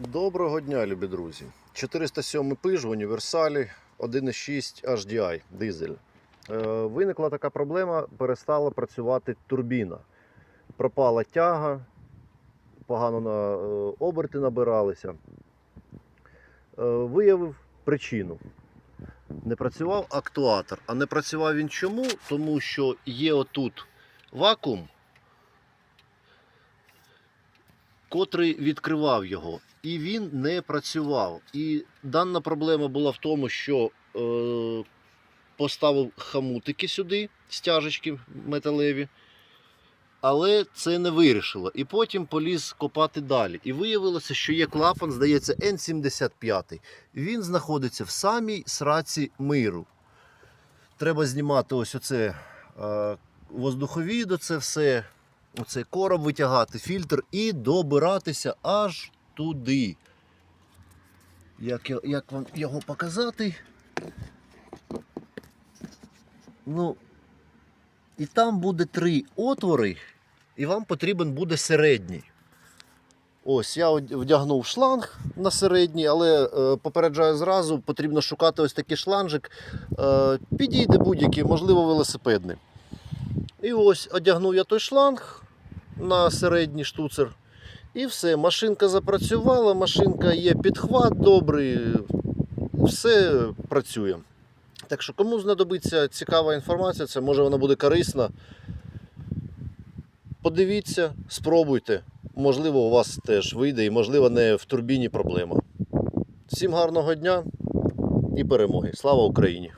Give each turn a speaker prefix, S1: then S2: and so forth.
S1: Доброго дня, любі друзі. 407 пиж в універсалі 1.6 HDI дизель. Е, Виникла така проблема, перестала працювати турбіна. Пропала тяга, погано на е, оберти набиралися. Е, Виявив причину. Не працював актуатор. А не працював він чому? Тому що є отут вакуум, котрий відкривав його, і він не працював. І дана проблема була в тому, що е, поставив хамутики сюди, стяжечки металеві, але це не вирішило. І потім поліз копати далі. І виявилося, що є клапан, здається, N75. Він знаходиться в самій сраці миру. Треба знімати ось оце е, воздуховід, оце все, оцей короб витягати, фільтр і добиратися аж туди. Як, як вам його показати? Ну, і там буде три отвори, і вам потрібен буде середній. Ось я вдягнув шланг на середній, але е, попереджаю зразу, потрібно шукати ось такий шланжик. Е, підійде будь-який, можливо, велосипедний. І ось одягнув я той шланг на середній штуцер. І все, машинка запрацювала, машинка є підхват добрий, все працює. Так що, кому знадобиться цікава інформація, це може вона буде корисна. Подивіться, спробуйте. Можливо, у вас теж вийде і, можливо, не в турбіні проблема. Всім гарного дня і перемоги. Слава Україні!